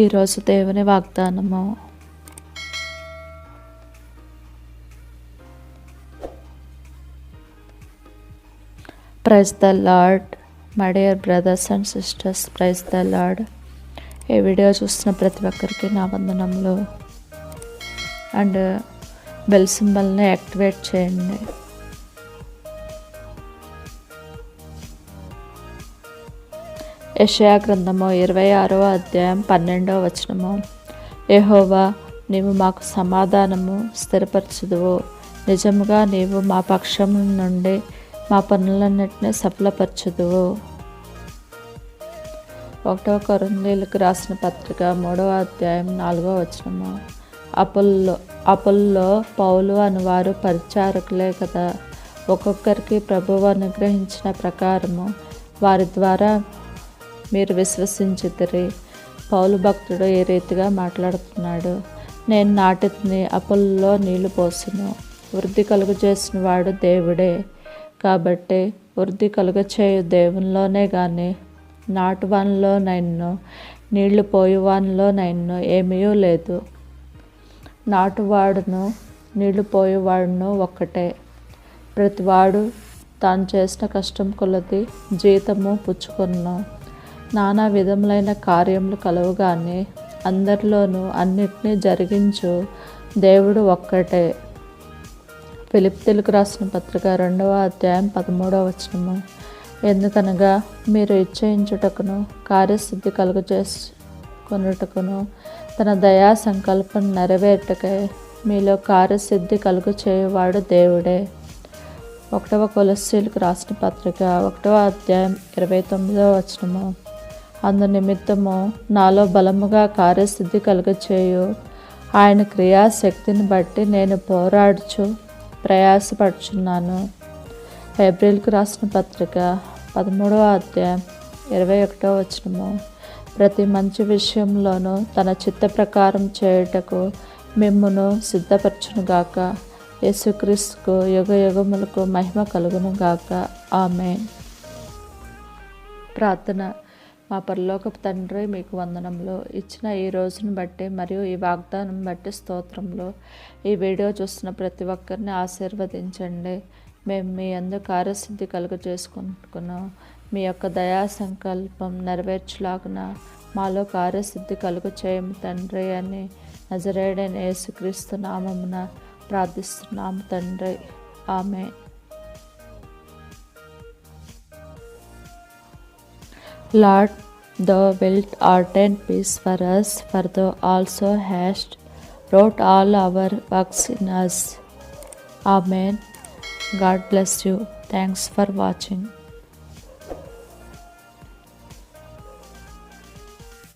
ఈరోజు దేవుని వాగ్దానము. Praise the lord my dear brothers and sisters praise the lord ఈ వీడియో చూస్తున్న ప్రతి ఒక్కరికి నా వందనంలో అండ్ బెల్ సింబల్ని యాక్టివేట్ చేయండి. యషయా గ్రంథము ఇరవై ఆరవ అధ్యాయం పన్నెండవ వచనము. ఏహోవా నీవు మాకు సమాధానము స్థిరపరచుదువు. నిజముగా నీవు మా పక్షం నుండి మా పనులన్నింటినీ సఫలపరచుదువు. ఒకటవ కొరందీలకు రాసిన పత్రిక మూడవ అధ్యాయం నాలుగవ వచనము. అపుల్లో అపుల్లో పౌలు అనువారు పరిచారకులే కదా. ఒక్కొక్కరికి ప్రభువు అనుగ్రహించిన ప్రకారము వారి ద్వారా మీరు విశ్వసించిద్దరి పౌలు భక్తుడు ఏ రీతిగా మాట్లాడుతున్నాడు? నేను నాటిని అప్పుల్లో నీళ్ళు పోసును. వృద్ధి కలుగు చేసిన వాడు దేవుడే. కాబట్టి వృద్ధి కలుగ చేయు దేవునిలోనే కానీ నాటువానిలోనైనో నీళ్ళు పోయేవానిలోనైనో ఏమీ లేదు. నాటువాడును నీళ్ళు పోయేవాడును ఒక్కటే. ప్రతివాడు తాను చేసిన కష్టం కొలది జీతము పుచ్చుకున్నాం. నానా విధములైన కార్యములు కలవుగానే అందరిలోనూ అన్నిటినీ జరిగించు. దేవుడు ఒక్కటే. ఫిలిప్తిలకు రాసిన పత్రిక రెండవ అధ్యాయం పదమూడవ వచనము. ఎందుకనగా మీరు ఇచ్చయించుటకును కార్యసిద్ధి కలుగు చేసుకొనుటకును తన దయా సంకల్పం నెరవేర్టకై మీలో కార్యసిద్ధి కలుగు చేయవాడు దేవుడే. ఒకటవ కొలస్సీలకు రాసిన పత్రిక ఒకటవ అధ్యాయం ఇరవై తొమ్మిదవ వచనము. అందు నిమిత్తము నాలో బలముగా కార్యసిద్ధి కలుగచేయు. ఆయన క్రియాశక్తిని బట్టి నేను పోరాడుచు ప్రయాసపడుచున్నాను. ఏప్రిల్కు రాసిన పత్రిక పదమూడవ అధ్యాయం ఇరవై ఒకటో వచనము. ప్రతి మంచి విషయంలోనూ తన చిత్త ప్రకారం చేయుటకు మిమ్మును సిద్ధపరచునుగాక. యేసుక్రీస్తుకు యుగ యుగములకు మహిమ కలుగునుగాక. ఆమె ప్రార్థన. మా పరలోకపు తండ్రి మీకు వందనంలో ఇచ్చిన ఈ రోజును బట్టి మరియు ఈ వాగ్దానం బట్టి స్తోత్రంలో ఈ వీడియో చూస్తున్న ప్రతి ఒక్కరిని ఆశీర్వదించండి. మేము మీ అందరు కార్యసిద్ధి కలుగు చేసుకుంటున్నాం. మీ యొక్క దయా సంకల్పం నెరవేర్చులాగున మాలో కార్యసిద్ధి కలుగు చేయము తండ్రి అని నజరేడైన యేసుక్రీస్తు నామమున ప్రార్థిస్తున్నాము తండ్రి. ఆమె Lord, thou wilt ordain peace for us, for thou also hast wrought all our works in us. Amen. God bless you. Thanks for watching.